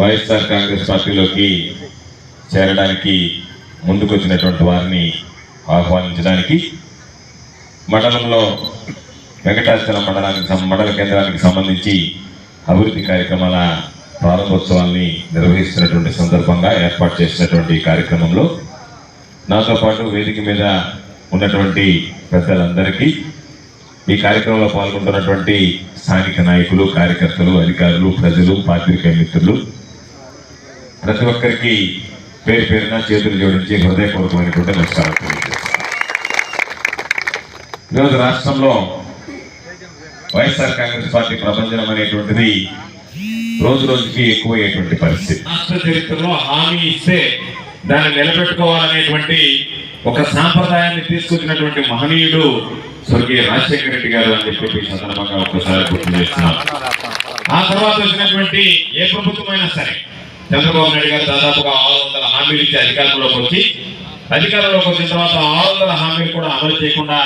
వైఎస్ఆర్ కాంగ్రెస్ పార్టీలోకి చేరడానికి ముందుకొచ్చినటువంటి వారిని ఆహ్వానించడానికి మండలంలో వెంకటాచలం మండలానికి మండల కేంద్రానికి సంబంధించి అభివృద్ధి కార్యక్రమాల ప్రారంభోత్సవాన్ని నిర్వహిస్తున్నటువంటి సందర్భంగా ఏర్పాటు చేసినటువంటి కార్యక్రమంలో నాతో పాటు వేదిక మీద ఉన్నటువంటి పెద్దలందరికీ ఈ కార్యక్రమంలో పాల్గొంటున్నటువంటి స్థానిక నాయకులు కార్యకర్తలు అధికారులు ప్రజలు పాత్రికేయ మిత్రులు ప్రతి ఒక్కరికి పేరు పేరున చేతులు జోడించి హృదయపూర్వకమైనటువంటి నమస్కారం ఈరోజు రాష్ట్రంలో వైఎస్ఆర్ కాంగ్రెస్ పార్టీ ప్రపంచం అనేటువంటిది రోజు రోజుకి ఎక్కువయ్యేటువంటి పరిస్థితి. రాష్ట్ర చరిత్రలో హామీ ఇస్తే దాన్ని నిలబెట్టుకోవాలనేటువంటి ఒక సాంప్రదాయాన్ని తీసుకొచ్చినటువంటి మహనీయుడు స్వర్గీయ రాజశేఖర రెడ్డి గారు అని చెప్పి సందర్భంగా ఒకసారి గుర్తు చేస్తున్నారు ఆ తర్వాత వచ్చినటువంటి ఏ ప్రభుత్వమైనా సరే చంద్రబాబు నాయుడు గారు దాదాపుగా ఆరు వందల హామీలు ఇచ్చి అధికారంలోకి వచ్చి అధికారంలోకి వచ్చిన తర్వాత ఆరు వందల హామీలు కూడా అమలు చేయకుండా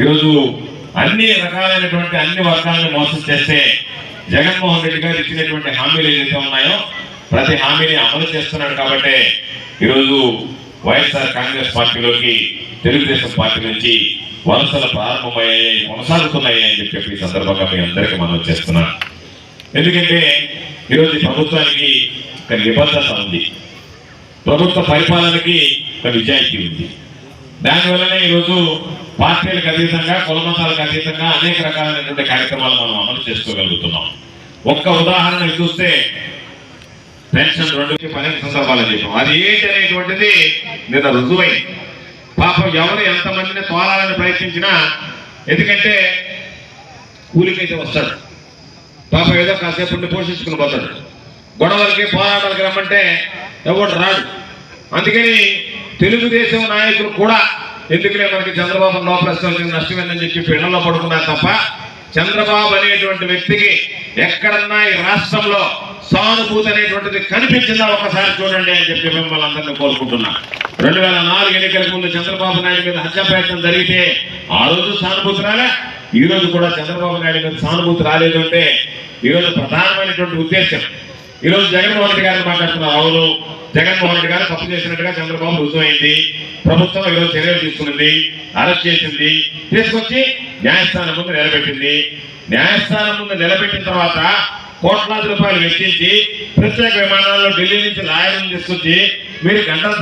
ఈరోజు అన్ని రకాలైనటువంటి అన్ని వర్గాలను మోసం చేస్తే జగన్మోహన్ రెడ్డి గారు ఇచ్చినటువంటి హామీలు ఏదైతే ఉన్నాయో ప్రతి హామీని అమలు చేస్తున్నాడు కాబట్టి ఈరోజు వైఎస్ఆర్ కాంగ్రెస్ పార్టీలోకి తెలుగుదేశం పార్టీ నుంచి వలసలు ప్రారంభమయ్యాయి కొనసాగుతున్నాయి అని చెప్పి ఈ సందర్భంగా మీ అందరికీ మనం చేస్తున్నాం ఎందుకంటే ఈరోజు ప్రభుత్వానికి ఒక నిబద్ధత ఉంది. ప్రభుత్వ పరిపాలనకి ఒక నిజాయితీ ఉంది. దానివల్లనే ఈరోజు పార్టీలకు అతీతంగా కులమతాలకు అతీతంగా అనేక రకాలైనటువంటి కార్యక్రమాలు మనం అమలు చేసుకోగలుగుతున్నాం. ఒక్క ఉదాహరణ చూస్తే పెన్షన్ రెండు పన్నెండు సందర్భాలు చెప్పాం. అది ఏంటి అనేటువంటిది నిన్న రుజువైంది. పాపం ఎవరు ఎంతమందిని తోలాలని ప్రయత్నించినా ఎందుకంటే కూలికైతే వస్తాడు. పాపం ఏదో కాసేపు పోషించుకుని పోతాడు. గొడవలకి పోరాటాలకి రమ్మంటే ఎవడు రాడు. అందుకని తెలుగుదేశం నాయకులు కూడా ఎందుకులే మనకి చంద్రబాబు నో ప్రశ్న వచ్చింది నష్టమైందని చెప్పి పిల్లల్లో పడుకున్నారు తప్ప చంద్రబాబు అనేటువంటి వ్యక్తికి ఎక్కడన్నా ఈ రాష్ట్రంలో సానుభూతి అనేటువంటిది కనిపించిందా ఒకసారి చూడండి అని చెప్పి మిమ్మల్ని అందరినీ కోరుకుంటున్నా. రెండు వేల నాలుగు ఎన్నికలకు ముందు చంద్రబాబు నాయుడు మీద హత్య ప్రయత్నం జరిగితే ఆ రోజు సానుభూతి రాలే ఈ రోజు కూడా చంద్రబాబు నాయుడు మీద సానుభూతి రాలేదు అంటే ఈ రోజు ప్రధానమైనటువంటి ఉద్దేశం ఈరోజు జగన్మోహన్ రెడ్డి గారిని మాట్లాడుతున్నారు అవును జగన్మోహన్ రెడ్డి గారు తప్పు చేసినట్టుగా చంద్రబాబు రుజువైంది. ప్రభుత్వం ఈరోజు చర్యలు తీసుకున్నది అరెస్ట్ చేసింది. తీసుకొచ్చి న్యాయస్థానం ముందు నిలబెట్టింది. న్యాయస్థానం ముందు నిలబెట్టిన తర్వాత కోట్లాది రూపాయలు వెచ్చించి ప్రత్యేక విమానాల్లో ఢిల్లీ నుంచి లాయర్లను తీసుకొచ్చి మీరు గంటల